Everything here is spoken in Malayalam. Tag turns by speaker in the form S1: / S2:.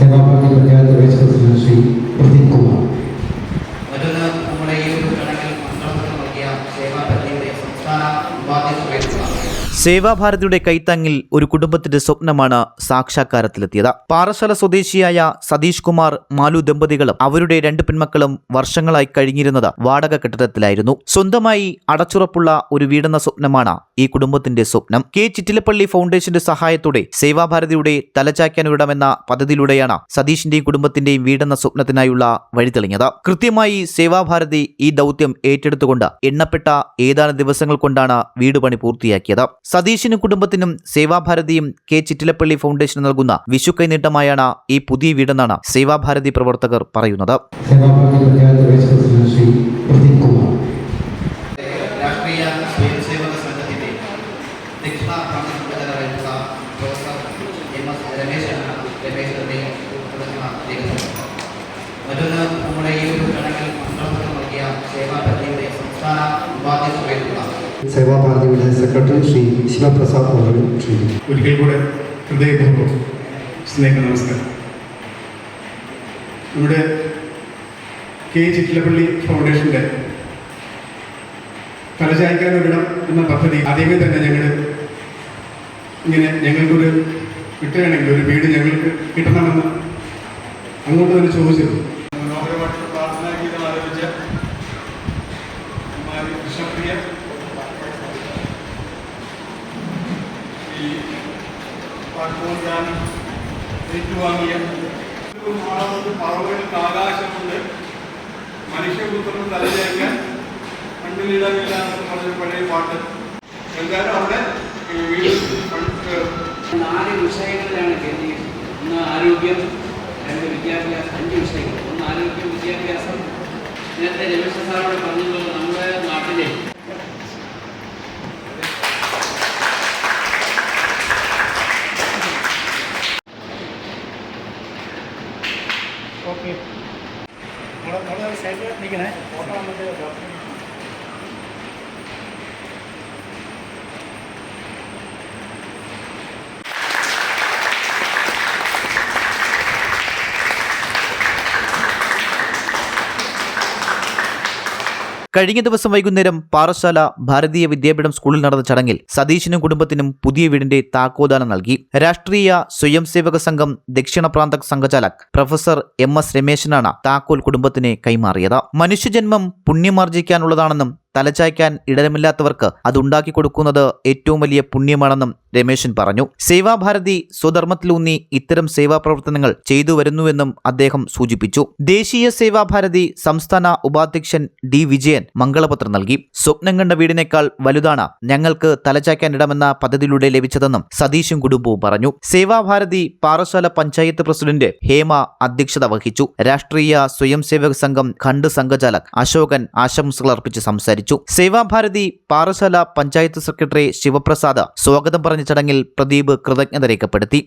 S1: Party panchayat vice president Shri Pradeep Kumar
S2: മറ്റൊന്ന് നമ്മുടെ ഈ ഒരു ചടങ്ങിൽ മന്ത്രപത്രം നൽകിയ സേവാ പദ്ധതിയുടെ സംസ്ഥാന
S3: സേവാഭാരതിയുടെ കൈത്താങ്ങിൽ ഒരു കുടുംബത്തിന്റെ സ്വപ്നമാണ് സാക്ഷാത്കാരത്തിലെത്തിയത്. പാറശാല സ്വദേശിയായ സതീഷ് കുമാർ മാലു ദമ്പതികളും അവരുടെ രണ്ട് പെൺമക്കളും വർഷങ്ങളായി കഴിഞ്ഞിരുന്നത് വാടക കെട്ടിടത്തിലായിരുന്നു. സ്വന്തമായി അടച്ചുറപ്പുള്ള ഒരു വീടെന്ന സ്വപ്നമാണ് ഈ കുടുംബത്തിന്റെ സ്വപ്നം. കെ. ചിറ്റിലപ്പള്ളി ഫൗണ്ടേഷന്റെ സഹായത്തോടെ സേവാഭാരതിയുടെ തലചായ്ക്കാനൊരിടമെന്ന പദ്ധതിയിലൂടെയാണ് സതീഷിന്റെയും കുടുംബത്തിന്റെയും വീടെന്ന സ്വപ്നത്തിനായുള്ള വഴിതെളിഞ്ഞത് കൃത്യമായി സേവാഭാരതി ഈ ദൗത്യം ഏറ്റെടുത്തുകൊണ്ട് എണ്ണപ്പെട്ട ഏതാനും ദിവസങ്ങൾ കൊണ്ടാണ് വീട് പണി പൂർത്തിയാക്കിയത്. സതീഷിനും കുടുംബത്തിനും സേവാഭാരതിയും കെ ചിറ്റിലപ്പള്ളി ഫൗണ്ടേഷനും നൽകുന്ന വിഷു കൈനീട്ടമായാണ് ഈ പുതിയ വീടെന്നാണ് സേവാഭാരതി പ്രവർത്തകർ പറയുന്നത്.
S2: മറ്റൊന്ന് നമ്മുടെ ഈ ഒരു ചടങ്ങിൽ നൽകിയ സേവാഭാരതിയുടെ സംസ്ഥാന ഉപാധ്യക്ഷനായിട്ടുള്ള
S1: സേവാ പാർട്ടിയുടെ സെക്രട്ടറി ശ്രീ ശിവപ്രസാദ് ക്ഷണിക്കുന്നു
S4: ഒരിക്കൽ കൂടെ ഹൃദയപൂർവം സ്നേഹ നമസ്കാരം. ഇവിടെ കെ. ചിറ്റിലപ്പള്ളി ഫൗണ്ടേഷന്റെ തലചായ്ക്കാനൊരിടം എന്ന പദ്ധതി ആദ്യമേ തന്നെ ഞങ്ങൾ ഇങ്ങനെ ഞങ്ങൾക്കൊരു കിട്ടുകയാണെങ്കിൽ ഒരു വീട് ഞങ്ങൾക്ക് കിട്ടണമെന്ന് അങ്ങോട്ട് തന്നെ ചോദിച്ചിരുന്നു. ഈ ഗാനം ഏറ്റുവാങ്ങിയ മാണവർക്ക് പറവുകൾക്ക് ആകാശമുണ്ട്. മനുഷ്യപുത്രം തലചേക്കാൻ മണ്ണിലിടമില്ല എന്ന് പറഞ്ഞ പഴയ പാട്ട്. എന്തായാലും അവിടെ
S5: നാല് വിഷയങ്ങളിലാണ് കേന്ദ്രീകരിച്ചത് ഒന്ന് ആരോഗ്യം രണ്ട് വിദ്യാഭ്യാസം അഞ്ച് വിഷയങ്ങൾ. ഒന്ന് ആരോഗ്യം വിദ്യാഭ്യാസം. നേരത്തെ രമേശ് സാറോട് പറഞ്ഞതുപോലെ നമ്മുടെ നാട്ടിലെ ഓക്കെ. നിൽക്കണേ.
S3: ഫോട്ടോ വന്നിട്ട് ഡോക്ടർ കഴിഞ്ഞ ദിവസം വൈകുന്നേരം പാറശാല ഭാരതീയ വിദ്യാപീഠം സ്കൂളിൽ നടന്ന ചടങ്ങിൽ സതീശിനും കുടുംബത്തിനും പുതിയ വീടിന്റെ താക്കോദാനം നൽകി. രാഷ്ട്രീയ സ്വയംസേവക സംഘം ദക്ഷിണ പ്രാന്ത സംഘചാലക് പ്രൊഫസർ എം എസ് രമേശനാണ് താക്കോൽ കുടുംബത്തിന് കൈമാറിയത്. മനുഷ്യജന്മം പുണ്യമാർജിക്കാനുള്ളതാണെന്നും തലചായ്ക്കാൻ ഇടരമില്ലാത്തവർക്ക് അതുണ്ടാക്കി കൊടുക്കുന്നത് ഏറ്റവും വലിയ പുണ്യമാണെന്നും രമേശൻ പറഞ്ഞു. സേവാഭാരതി സ്വധർമ്മത്തിലൂന്നി ഇത്തരം സേവാ പ്രവർത്തനങ്ങൾ ചെയ്തു വരുന്നുവെന്നും അദ്ദേഹം സൂചിപ്പിച്ചു. ദേശീയ സേവാഭാരതി സംസ്ഥാന ഉപാധ്യക്ഷൻ ഡി വിജയൻ മംഗളപത്രം നൽകി. സ്വപ്നം കണ്ട വീടിനേക്കാൾ വലുതാണ് ഞങ്ങൾക്ക് തലചായ്ക്കാൻ ഇടമെന്ന പദ്ധതിയിലൂടെ ലഭിച്ചതെന്നും സതീഷും കുടുംബവും പറഞ്ഞു. സേവാഭാരതി പാറശാല പഞ്ചായത്ത് പ്രസിഡന്റ് ഹേമ അധ്യക്ഷത വഹിച്ചു. രാഷ്ട്രീയ സ്വയംസേവക സംഘം ഖണ്ഡ് സംഘചാലക് അശോകൻ ആശംസകൾ അർപ്പിച്ച് സംസാരിച്ചു. സേവാഭാരതി പാറശാല പഞ്ചായത്ത് സെക്രട്ടറി ശിവപ്രസാദ് സ്വാഗതം പറഞ്ഞ ചടങ്ങിൽ പ്രദീപ് കൃതജ്ഞത രേഖപ്പെടുത്തി.